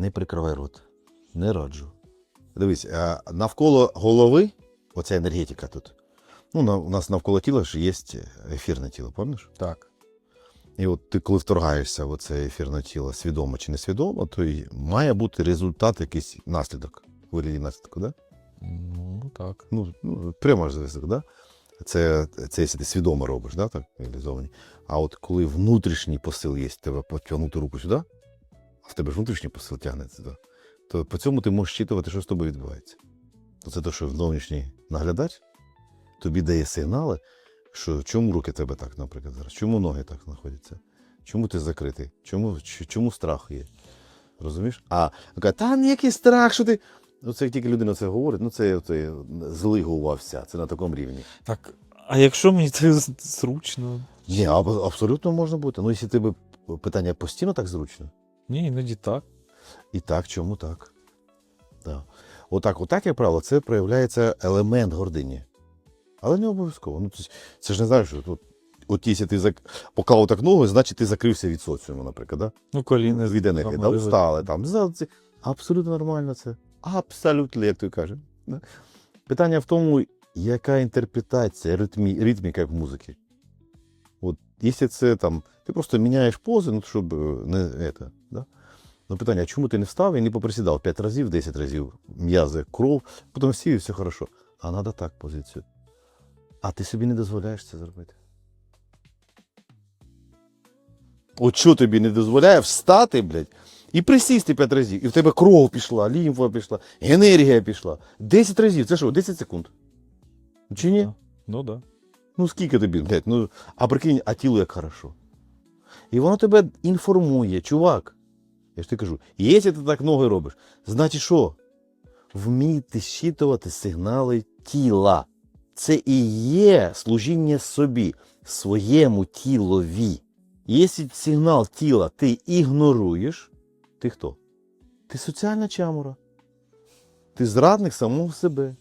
не прикривай рот. Не раджу. Дивись, а навколо голови, оця енергетика тут. Ну, у нас навколо тіла ж є ефірне тіло, пам'ятаєш? Так. І от ти, коли вторгаєшся в це ефірне тіло, свідомо чи несвідомо, то й має бути результат, якийсь наслідок. Вигляді наслідку, да? Ну, так. Ну, ну прямо ж зв'язок, да? Це, це якщо ти свідомо робиш, да, так, реалізовані. А от коли внутрішній посил є, тебе потягнути руку сюди, а в тебе ж внутрішній посил тягнеться сюди, то по цьому ти можеш читувати, що з тобою відбувається. То це те, що зовнішній наглядач тобі дає сигнали, що чому руки тебе так, наприклад, зараз, чому ноги так знаходяться, чому ти закритий, чому, чому страх є. Розумієш? А каже, та ніякий страх, що ти. Ну, це як тільки людина це говорить, ну це, це злигувався, це на такому рівні. Так. А якщо мені це зручно? Ні, аб- абсолютно можна бути. Ну, якщо тебе питання постійно так зручно. Ні, іноді так. І так, чому так? Да. Отак, отак, як правило, це проявляється елемент гордині. Але не обов'язково. Ну, це, ж- це ж не знаєш, що тут. От якщо ти зак... поклав так ногу, значить ти закрився від соціуму, наприклад. Да? Ну, коліни від енергії. Да, встали там. Абсолютно нормально це. Абсолютно, як той каже. Да? Питання в тому, яка інтерпретація, ритмі, ритміка в музики. От, якщо це там, ти просто міняєш пози, ну, щоб е, не это, да? Ну, питання, а чому ти не встав і не поприсідав 5 разів, 10 разів, м'язи, кров, потім сів і все хорошо. А треба так позицію. А ти собі не дозволяєш це зробити. От що тобі не дозволяє встати, блядь, і присісти 5 разів. І в тебе кров пішла, лімфа пішла, енергія пішла. 10 разів. Це що, 10 секунд? Чи ні? Ну, так. Да. Ну скільки тобі, блядь, ну, а прикинь, а тіло як хорошо. І воно тебе інформує, чувак. Я ж ти кажу, якщо ти так ноги робиш, значить що? Вмійте щитувати сигнали тіла. Це і є служіння собі, своєму тілові. Якщо сигнал тіла ти ігноруєш, ти хто? Ти соціальна чамура. Ти зрадник самого себе.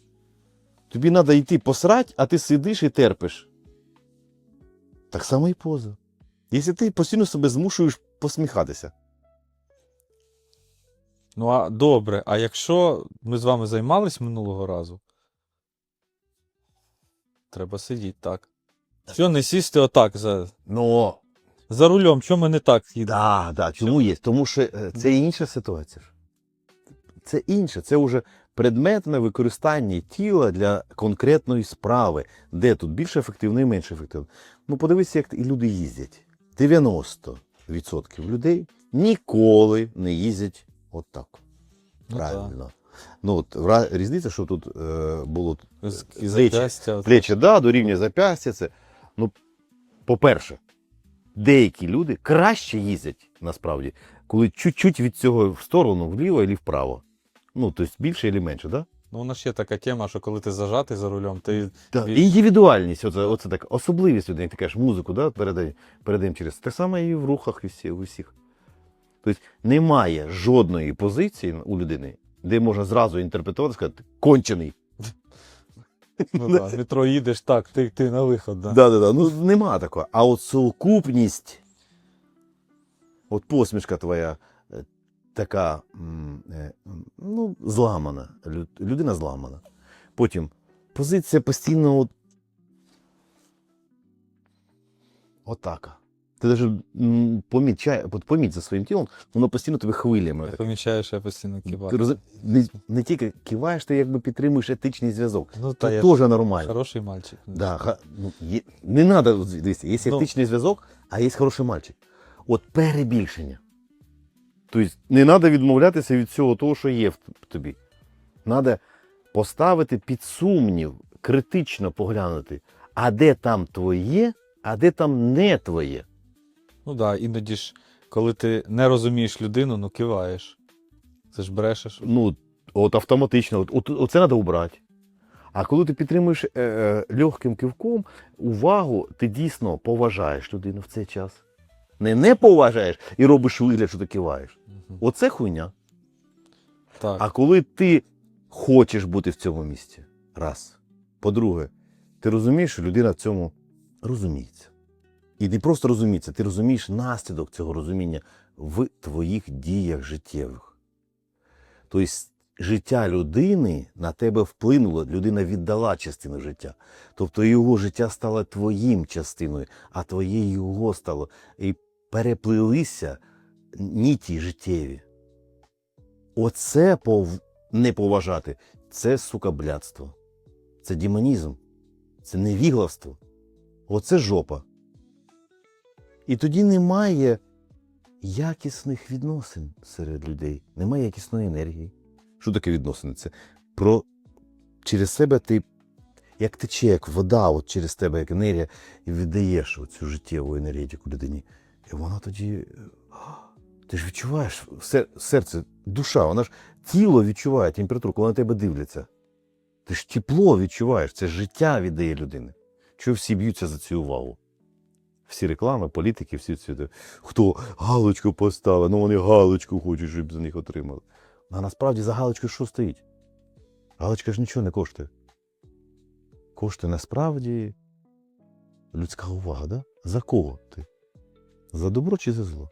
Тобі треба йти посрать, а ти сидиш і терпиш. Так само і поза. Якщо ти постійно себе змушуєш посміхатися. Ну, а добре, а якщо ми з вами займались минулого разу, треба сидіти так. Що не сісти отак за, Ну, за рулем, що ми не так їдемо? да, да, чому є? Тому що е, це інша ситуація. ж. Це інше, це вже предметне використання тіла для конкретної справи, де тут більш ефективно і менш ефективно. Ну, подивися, як і люди їздять. 90% людей ніколи не їздять отак. Ну, Правильно. Ну, от різниця, що тут е, було З- Плечі. плечі, да, до рівня зап'ястя. Це, ну, по-перше, деякі люди краще їздять насправді, коли чуть-чуть від цього в сторону, вліво і вправо. Ну, тобто більше і менше, да? Ну, у нас ще така тема, що коли ти зажатий за рулем, ти Да. Індивідуальність, оце, оце так, особливість людей, ти кажеш, музику, да, передаємо через. Так само і в рухах усі- у всіх. Тобто немає жодної позиції у людини, де можна зразу інтерпретувати, сказати, кончений. ну, да, в метро їдеш так, ти, ти на виход. Да. Да, да, да. Ну нема такого. А от сукупність, от посмішка твоя е, така, е, ну, зламана. Людина зламана. Потім позиція постійно от... отака. Ти помічай, от поміть за своїм тілом, воно постійно тебе хвилями. Я помічаю, що я постійно Ти киваю. розум- не, не тільки киваєш, ти якби підтримуєш етичний зв'язок. Ну, та Це теж нормально. хороший мальчик. Да, ха, ну, є, не треба, дивіться, є Ну. етичний зв'язок, а є хороший мальчик. От перебільшення. Тобто не треба відмовлятися від всього того, що є в тобі. Треба поставити під сумнів, критично поглянути, а де там твоє, а де там не твоє. Ну так, да, іноді ж, коли ти не розумієш людину, ну киваєш. Це ж брешеш. Ну, от автоматично, от, от, оце треба убрати. А коли ти підтримуєш е, е, легким кивком, увагу, ти дійсно поважаєш людину в цей час. Не не поважаєш і робиш вигляд, що ти киваєш. Оце хуйня. Так. А коли ти хочеш бути в цьому місці, раз. По-друге, ти розумієш, що людина в цьому розуміється. І не просто розуміється, ти розумієш наслідок цього розуміння в твоїх діях життєвих. Тобто життя людини на тебе вплинуло, людина віддала частину життя. Тобто його життя стало твоїм частиною, а твоє його стало. І переплилися ніті життєві. Оце пов... не поважати це сука блядство. Це демонізм, це невігластво. Оце жопа. І тоді немає якісних відносин серед людей, немає якісної енергії. Що таке відносини? Це про через себе ти як тече, як вода, от через тебе, як енергія, і віддаєш цю життєву енергетику людині. І вона тоді. Ти ж відчуваєш сер- серце, душа, вона ж тіло відчуває температуру, коли на тебе дивляться. Ти ж тепло відчуваєш, це життя віддає людини. Чого всі б'ються за цю увагу? Всі реклами, політики, всі ці. Хто галочку поставив, ну вони галочку хочуть, щоб за них отримали. А насправді за галочкою що стоїть? Галочка ж нічого не коштує. Коштує насправді людська увага, да? За кого ти? За добро чи за зло?